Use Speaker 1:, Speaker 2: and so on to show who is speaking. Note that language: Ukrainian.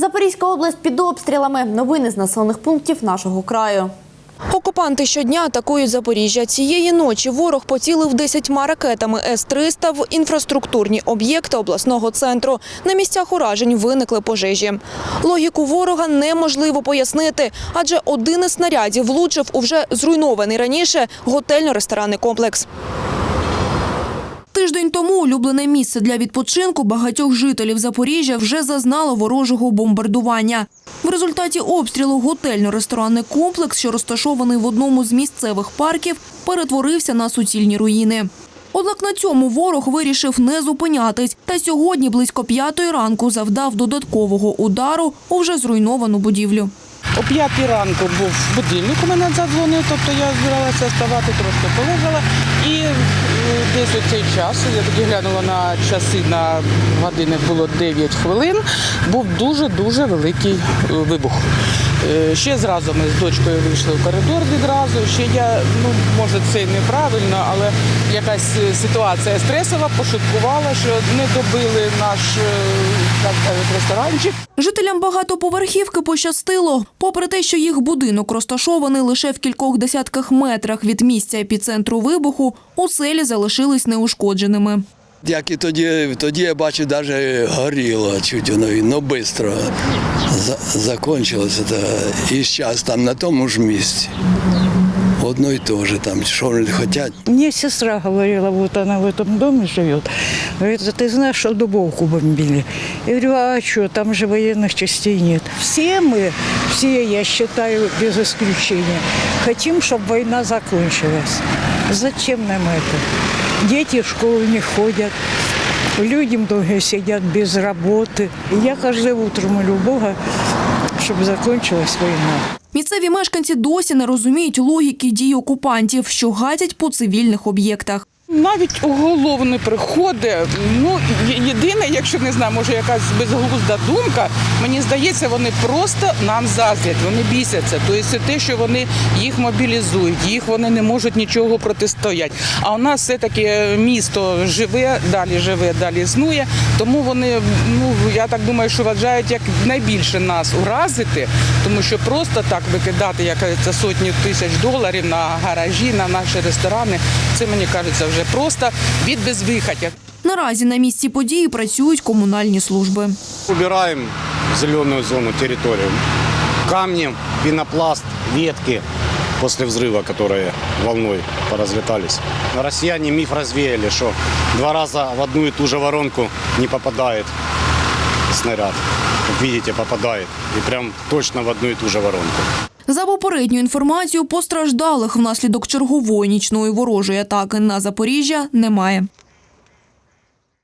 Speaker 1: Запорізька область під обстрілами. Новини з населених пунктів нашого краю.
Speaker 2: Окупанти щодня атакують Запоріжжя. Цієї ночі ворог поцілив 10 ракетами С-300 в інфраструктурні об'єкти обласного центру. На місцях уражень виникли пожежі. Логіку ворога неможливо пояснити, адже один із снарядів влучив у вже зруйнований раніше готельно-ресторанний комплекс. Тиждень тому улюблене місце для відпочинку багатьох жителів Запоріжжя вже зазнало ворожого бомбардування. В результаті обстрілу готельно-ресторанний комплекс, що розташований в одному з місцевих парків, перетворився на суцільні руїни. Однак на цьому ворог вирішив не зупинятись та сьогодні близько п'ятої ранку завдав додаткового удару у вже зруйновану будівлю.
Speaker 3: О п'ятій ранку був будильник у мене задзвонив, тобто я збиралася вставати, трошки полежала. І десь у цей час, я тоді глянула на часи, на години було 9 хвилин, був дуже-дуже великий е, вибух. Е, Ще зразу ми з дочкою вийшли в коридор відразу. Ще я, ну може це неправильно, але якась е, ситуація стресова, пошуткувала, що не добили наш е, так кажуть, ресторанчик.
Speaker 2: Жителям багатоповерхівки пощастило. Попри те, що їх будинок розташований лише в кількох десятках метрах від місця епіцентру вибуху, оселі залишились неушкодженими.
Speaker 4: Як і тоді, тоді я бачу, навіть горіло чуть воно, ну швидко закончилося. Та, і зараз там на тому ж місці. Одно і те же там, що вони хочуть.
Speaker 5: Мне сестра говорила, вот она в этом доме живет. Говорит, ты знаешь, что дубовку бомбили? Я говорю, а что, там же военных частей нет. Все мы, все, я считаю, без исключения, хотим, чтобы война закончилась. Зачем нам это? Дети в школу не ходят, люди многие сидят без работы. Я каждое утро молю Бога, чтобы закончилась война.
Speaker 2: Місцеві мешканці досі не розуміють логіки дій окупантів, що гатять по цивільних об'єктах.
Speaker 3: Навіть у голову не приходить. Ну, якщо не знаю, може якась безглузда думка, мені здається, вони просто нам заздрять, вони бісяться. Тобто те, що вони їх мобілізують, їх вони не можуть нічого протистояти. А у нас все-таки місто живе, далі живе, далі існує. Тому вони, ну я так думаю, що вважають як найбільше нас уразити, тому що просто так викидати як це сотні тисяч доларів на гаражі, на наші ресторани, це мені кажеться вже просто від безвихаття.
Speaker 2: Наразі на місці події працюють комунальні служби.
Speaker 6: Убираем зеленую зону, территорию. Камни, пенопласт, ветки после взрыва, которые волной поразлетались. Россияне миф развеяли, что два раза в одну и ту же воронку не попадает снаряд. Как видите, попадает. И прям точно в одну и ту же воронку.
Speaker 2: За попередню інформацію, постраждалих внаслідок чергової нічної ворожої атаки на Запоріжжя немає.